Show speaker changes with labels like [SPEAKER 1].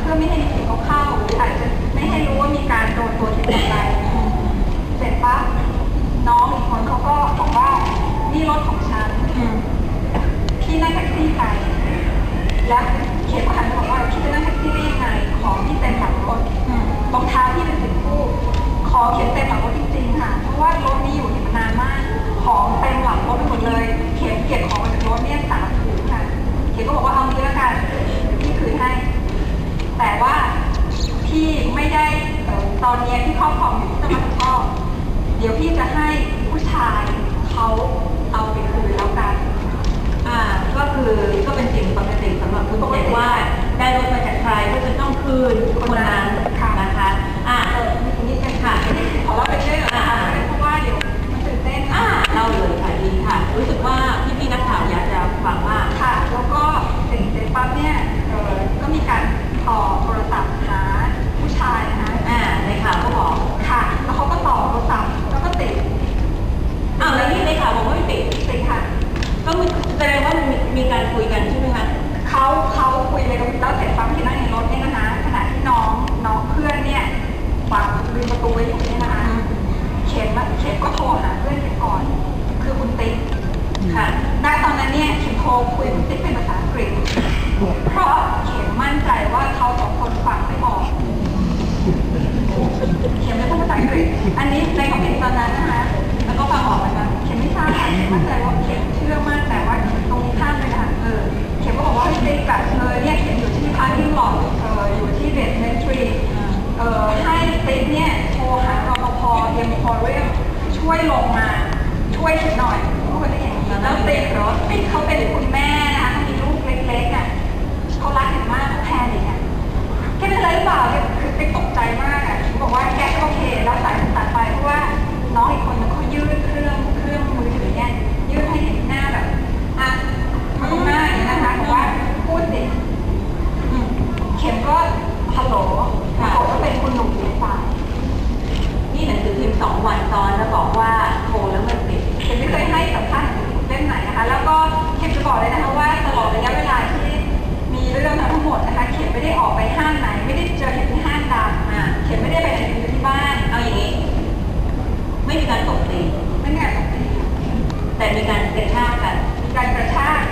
[SPEAKER 1] เพื่อไม่ให้เข็มเขาเข้าหรืออาจจะไม่ให้รู้ว่ามีการโดนตัวที่ตกใจเสร็จปั๊บน้องอีกคนเขาก็บอกว่านี่รถของฉัน พี่นั่งแท็กซี่ไปแล้วเขียนมาหันมาบอกว่าพี่จะนั่งแท็กซี่ได้ยังไง ของพี่เต็มหลังรถรองเท้าพี่เป็นสิบคู่ ขอเขียนเต็มหลังรถจริงๆค่ะ เพราะว่ารถนี้อยู่เนี่ยมานานมาก ของเต็มหลังรถไปหมดเลย เขียนเก็บของมาจากรถเนี่ยสามถุงค่ะ เขียนก็บอกว่าเอางี้แล้วกันเดี๋ยวพี่คืนให้ แต่ว่าพี่ไม่ได้เอ่อ ตอนเนี้ยที่ครอบครองอยู่ที่จังหวัดก็เดี๋ยวพี่จะให้ผู้ชายเขาเอาไปคืนแล้วกัน
[SPEAKER 2] อ่า ก็คือก็เป็นสิ่งปกติสำหรับคุณเด็กว่าได้รถมาจากใครก็จะต้องคืนคนนั้นนะคะ อ่า
[SPEAKER 1] เออมีนิดนึงค่ะขอเล่าไปเรื่อยๆนะคะเพราะว่าเดี๋ยวมันตื่นเต้น
[SPEAKER 2] อ่า
[SPEAKER 1] ค่ะ
[SPEAKER 2] เล่าเลยค่ะดีค่ะ รู้สึกว่าพี่พี่ๆนักข่าวอยากจะฟังว่า
[SPEAKER 1] ค่ะ แล้วก็ถึงเสร็จปั๊บเนี่ย ระตู
[SPEAKER 2] ไว้
[SPEAKER 1] อยู่เนี่ยนะคะเข็มอะเข็มก็โทรหาเพื่อนเข็มก่อน คือคุณติ๊ก
[SPEAKER 2] ค่ะ
[SPEAKER 1] ณตอนนั้นเนี่ยเข็มโทรคุยกับคุณติ๊กเป็นภาษาอังกฤษ เพราะเข็มมั่นใจว่าเขาสองคนฟังไม่ออกเข็มไม่พูดภาษาอังกฤษ อันนี้ในความเห็นตอนนั้นนะคะ แล้วก็ฟังออกเหมือนกันเข็มไม่ทราบเข็มมั่นใจว่า เอ็มพอเรียมช่วยลงมาช่วยฉันหน่อยพูดกันได้อย่างนี้แล้วติ๊กรถติ๊กเขาเป็นคุณแม่นะคะเขามี ออกไปห้างไหน ไม่ได้เจอเข็มที่ห้างดังอะเข็มไม่ได้ไปไหนอยู่ที่บ้าน เอาอย่างนี้ ไม่มีการตบตีไม่มีกาตบตีแต่มีการกระชากกัน การกระชาก